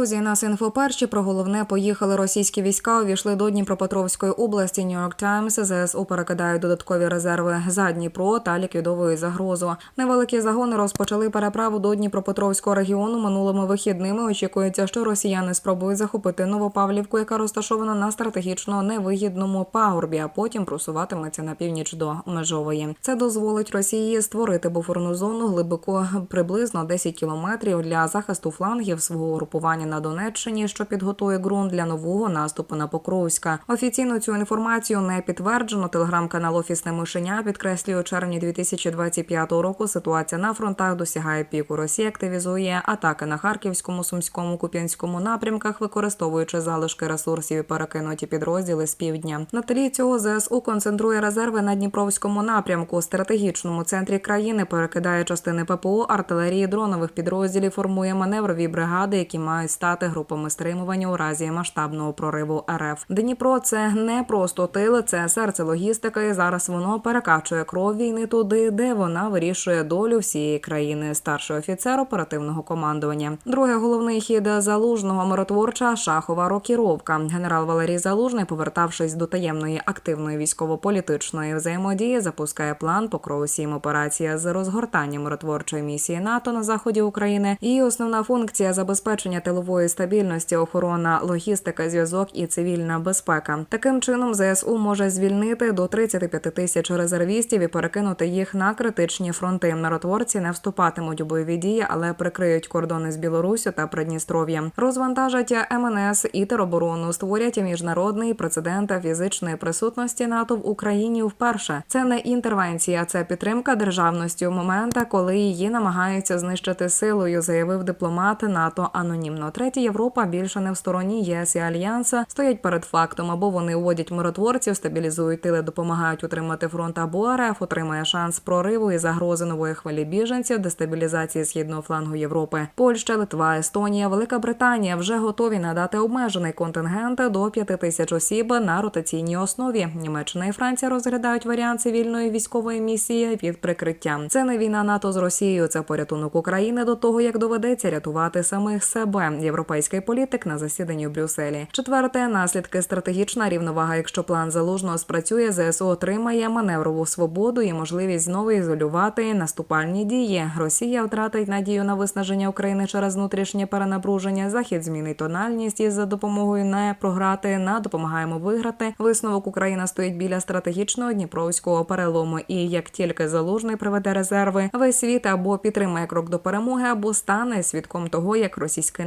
Друзі, нас інфоперші про головне поїхали російські війська. Увійшли до Дніпропетровської області. Нью-Йорк Таймс ЗСУ перекидають додаткові резерви за Дніпро та ліквідовують загрозу. Невеликі загони розпочали переправу до Дніпропетровського регіону минулими вихідними. Очікується, що росіяни спробують захопити Новопавлівку, яка розташована на стратегічно невигідному пагорбі, а потім просуватиметься на північ до межової. Це дозволить Росії створити буферну зону глибоко приблизно 10 кілометрів для захисту флангів свого групування на Донеччині, що підготує ґрунт для нового наступу на Покровська. Офіційно цю інформацію не підтверджено. Телеграм-канал Офісне мишеня підкреслює у червні 2025 року. Ситуація на фронтах досягає піку. Росія активізує атаки на харківському, сумському, куп'янському напрямках, використовуючи залишки ресурсів і перекинуті підрозділи з півдня. На тлі цього ЗСУ концентрує резерви на Дніпровському напрямку, стратегічному центрі країни, перекидає частини ППО, артилерії, дронових підрозділів, формує маневрові бригади, які мають стати групами стримування у разі масштабного прориву РФ. Дніпро це не просто тил, це серце логістики. і Зараз воно перекачує кров війни туди, де вона вирішує долю всієї країни. Старший офіцер оперативного командування. Друге головний хід залужного миротворча шахова рокіровка. Генерал Валерій Залужний, повертавшись до таємної активної військово-політичної взаємодії, запускає план покрову сім операція з розгортання миротворчої місії НАТО на заході України. Її основна функція забезпечення тилової стабільності, охорона, логістика, зв'язок і цивільна безпека. Таким чином ЗСУ може звільнити до 35 тисяч резервістів і перекинути їх на критичні фронти. Миротворці не вступатимуть у бойові дії, але прикриють кордони з Білоруссю та Придністров'ям. Розвантажать МНС і тероборону, створять міжнародний прецедент фізичної присутності НАТО в Україні вперше. Це не інтервенція, це підтримка державності у момента, коли її намагаються знищити силою, заявив дипломат НАТО анонімно. Третя Європа більше не в стороні ЄС і Альянса стоять перед фактом, або вони уводять миротворців, стабілізують тили, допомагають утримати фронт, або РФ отримає шанс прориву і загрози нової хвилі біженців, дестабілізації східного флангу Європи. Польща, Литва, Естонія, Велика Британія вже готові надати обмежений контингент до 5 тисяч осіб на ротаційній основі. Німеччина і Франція розглядають варіант цивільної військової місії під прикриттям. Це не війна НАТО з Росією, це порятунок України до того, як доведеться рятувати самих себе. Європейський політик на засіданні у Брюсселі. Четверте наслідки стратегічна рівновага. Якщо план залужного спрацює, ЗСУ отримає маневрову свободу і можливість знову ізолювати наступальні дії. Росія втратить надію на виснаження України через внутрішнє перенапруження. Захід змінить тональність із за допомогою не програти на допомагаємо виграти. Висновок Україна стоїть біля стратегічного дніпровського перелому. І як тільки залужний приведе резерви, весь світ або підтримає крок до перемоги, або стане свідком того, як російський